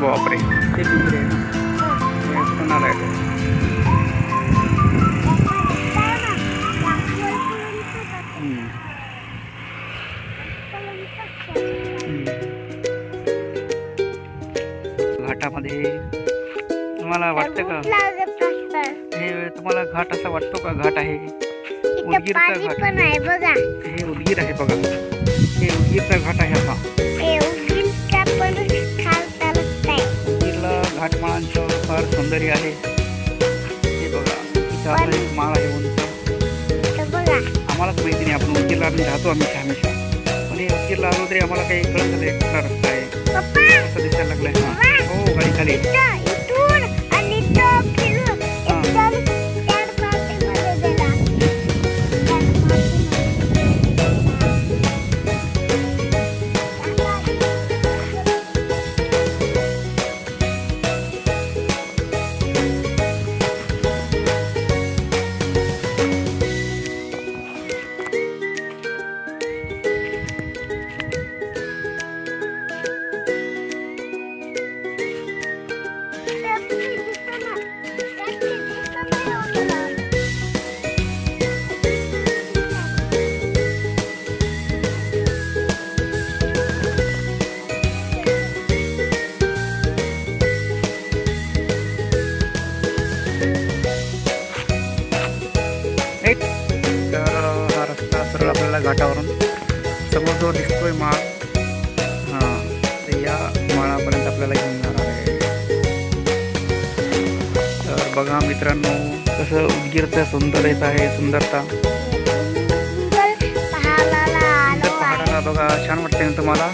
बापरे ते पिंपरे आहे हं. घाटामध्ये तुम्हाला वाटतं का. हे तुम्हाला घाट असा वाटतो का घाट आहे उदगीरचा घाट. पण आहे बघा हे उदगीर आहे बघा हे उदगीरचा घाट आहे हा घाटमाळांचं फार सौंदर्य आहे. हे बघा इथं एक माळ आहे उंच. आम्हालाच माहिती नाही आपण उदगीरला आम्ही राहतो आम्ही हमेशा. पण हे उदगीरला आलो तरी आम्हाला काही कळत नाही कुठला रस्ता आहे. असं दिसायला लागलंय हा. हो गाडी खाली. आपल्याला घाटावरून. समोर जो दिसतोय माळ हां तर या माळापर्यंत आपल्याला घेऊन जाणार आहे. तर बघा मित्रांनो कसं उदगीरचं आहे सुंदरता. तर आलो आहे. पहाडाला बघा छान वाटते ना तुम्हाला?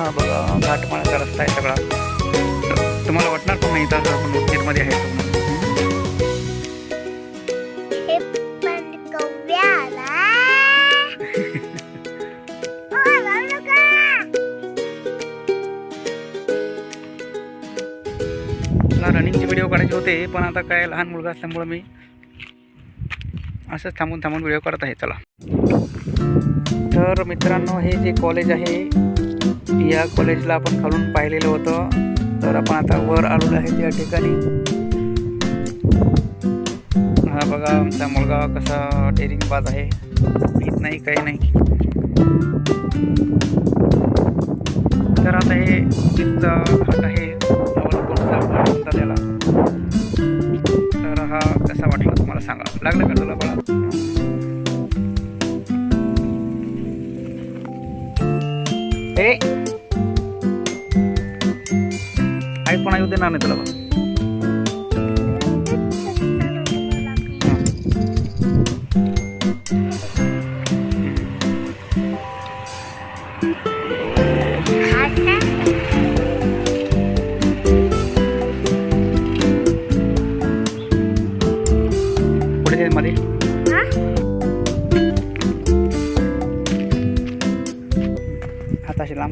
हा बघा घाटमाळाचा रस्ता आहे सगळा. तुम्हाला वाटणार पण नाही तर आपण उदगीरमध्ये आहे? म्हणून. मला रनिंगचे व्हिडिओ काढायचे होते पण आता काय लहान मुलगा असल्यामुळं मी असंच थांबून थांबून व्हिडिओ करत आहे. चला. तर मित्रांनो हे जे कॉलेज आहे या कॉलेजला आपण खालून पाहिलेलं होतं. तर आपण आता वर आलेलो आहे त्या ठिकाणी. हा बघा आमचा मुलगा कसा डेअरिंग बाज आहे. भीत नाही काही नाही. तर आता हे उदगीरचा घाट आहे. त्याला. तर हा कसा वाटला तुम्हाला सांगा? लागलं का तुला बाळा? ए ಜೊತೆ ನಾನು ಇದ್ದಲ್ಲವ మరి হাত আসলাম